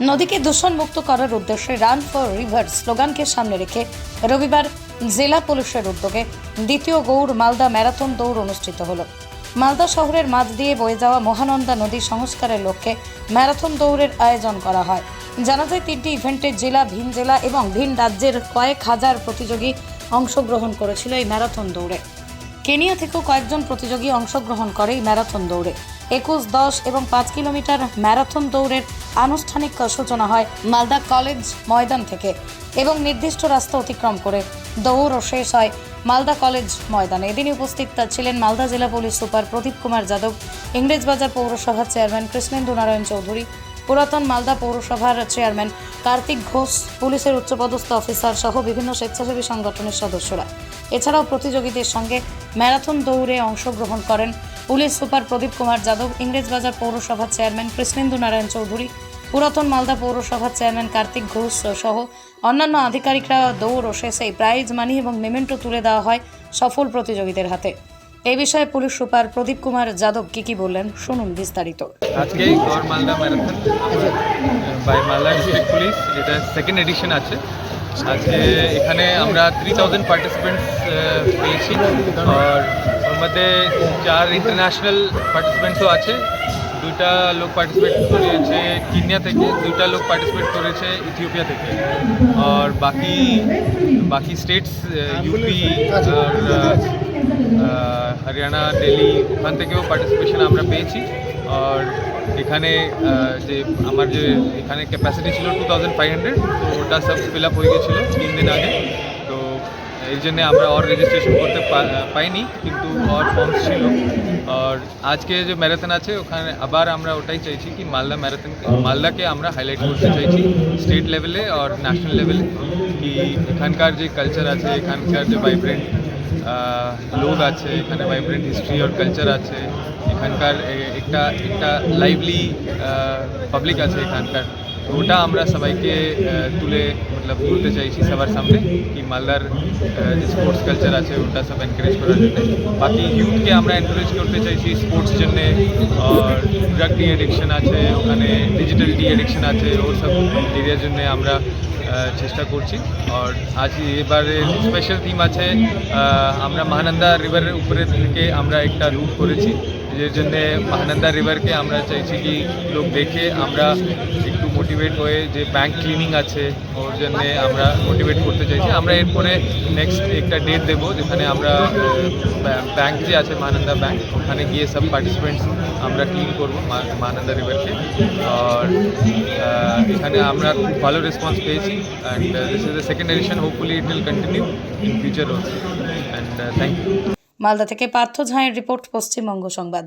নদীকে দূষণ মুক্ত করার উদ্দেশ্যে রান ফর রিভার স্লোগানকে সামনে রেখে রবিবার জেলা পুলিশের উদ্যোগে দ্বিতীয় গৌড় মালদা ম্যারাথন দৌড় অনুষ্ঠিত হলো। মালদা শহরের মাঝ দিয়ে বয়ে যাওয়া মহানন্দা নদী সংস্কারের লক্ষ্যে ম্যারাথন দৌড়ের আয়োজন করা হয়। জানা যায়, তিনটি ইভেন্টে জেলা, ভিন জেলা এবং ভিন রাজ্যের কয়েক হাজার প্রতিযোগী অংশগ্রহণ করেছিল এই ম্যারাথন দৌড়ে। কেনিয়া থেকেও কয়েকজন প্রতিযোগী অংশগ্রহণ করে এই ম্যারাথন দৌড়ে। একুশ, দশ এবং পাঁচ কিলোমিটার ম্যারাথন দৌড়ের আনুষ্ঠানিক সূচনা হয় মালদা কলেজ ময়দান থেকে এবং নির্দিষ্ট রাস্তা অতিক্রম করে দৌড় শেষ হয় মালদা কলেজ ময়দানে। এদিন উপস্থিত ছিলেন মালদা জেলা পুলিশ সুপার প্রদীপ কুমার যাদব, ইংরেজবাজার পৌরসভার চেয়ারম্যান কৃষ্ণেন্দু নারায়ণ চৌধুরী, পুরাতন মালদা পৌরসভার চেয়ারম্যান কার্তিক ঘোষ, পুলিশের উচ্চপদস্থ অফিসার সহ বিভিন্ন স্বেচ্ছাসেবী সংগঠনের সদস্যরা। এছাড়াও প্রতিযোগীদের সঙ্গে ম্যারাথন দৌড়ে অংশগ্রহণ করেন পুলিশ সুপার প্রদীপ কুমার যাদব ইংরেজবাজার পৌরসভার চেয়ারম্যান কৃষ্ণেন্দু নারায়ণ চৌধুরী, পুরাতন মালদা পৌরসভার চেয়ারম্যান কার্তিক ঘোষ সহ অন্যান্য আধিকারিকরা দৌড় ও শেষে প্রাইজ মানি এবং মেমেন্টো তুলে দেওয়া হয় সফল প্রতিযোগীদের হাতে। এই বিষয়ে পুলিশ সুপার প্রদীপ কুমার যাদব কি কি বললেন, শুনুন বিস্তারিত। আজকে Gour Malda marathon by Malda district police এটা সেকেন্ড এডিশন আছে। আজকে এখানে আমরা থ্রি থাউজেন্ড পার্টিসিপেন্টস পেয়েছি। আর ওর মধ্যে চার ইন্টারন্যাশনাল পার্টিসিপেন্টসও আছে। দুইটা লোক পার্টিসিপেট করেছে কিনিয়া থেকে, দুইটা লোক পার্টিসিপেট করেছে ইথিওপিয়া থেকে। আর বাকি বাকি স্টেটস ইউপি আর হরিয়ানা, দিল্লি, ওখান থেকেও পার্টিসিপেশন আমরা পেয়েছি। আর এখানে যে আমার যে এখানে ক্যাপাসিটি ছিল টু থাউজেন্ড ফাইভ হান্ড্রেড তো ওটা সব ফিল আপ হয়ে গেছিল তিন দিন আগে। তো এর জন্য আমরা আর রেজিস্ট্রেশন করতে পাইনি, কিন্তু আর ফর্মস ছিল। আর আজকে যে ম্যারাথন আছে, ওখানে আবার আমরা ওটাই চাইছি কি মালদা ম্যারাথন মালদাকে আমরা হাইলাইট করতে চাইছি স্টেট লেভেলে আর ন্যাশনাল লেভেলে কি এখানকার যে কালচার আছে, এখানকার যে ভাইব্রেন্ট লোক আছে, এখানে ভাইব্রেন্ট হিস্ট্রি আর কালচার আছে, এখানকার একটা একটা লাইভলি পাবলিক আছে এখানকার। ওটা আমরা সবাইকে তুলে, মতলব তুলতে চাইছি সবার সামনে কি মালদার যে স্পোর্টস কালচার আছে ওটা সব এনকারেজ করার জন্য। বাকি ইউথকে আমরা এনকারেজ করতে চাইছি স্পোর্টস জন্যে ড্রাগ ডি এডিকশন আছে, ওখানে ডিজিটাল ডি এডিকশন আছে ওর সব এরিয়ার জন্য আমরা চেষ্টা করছি। আর আজ এবারে স্পেশাল থিম আছে আমরা মহানন্দা রিভারের উপরে থেকে আমরা একটা রুট করেছি। এর জন্য মহানন্দা রিভারকে আমরা চাইছি কি লোক দেখে আমরা একটু মোটিভেট হয়ে যে ব্যাংক ক্লিনিং আছে, ওর জন্যে আমরা মোটিভেট করতে চাইছি। আমরা এরপরে নেক্সট একটা ডেট দেবো, যেখানে আমরা ব্যাংক যে আছে মহানন্দা ব্যাংক ওখানে গিয়ে সব পার্টিসিপেন্টস আমরা ক্লিন করব মহানন্দা রিভারকে আর এখানে আমরা খুব ভালো রেসপন্স পেয়েছি and this is the second edition hopefully it will continue in future also and thank you Malda থেকে পার্থ ঝাঁয়ের রিপোর্ট পশ্চিমবঙ্গ সংবাদ।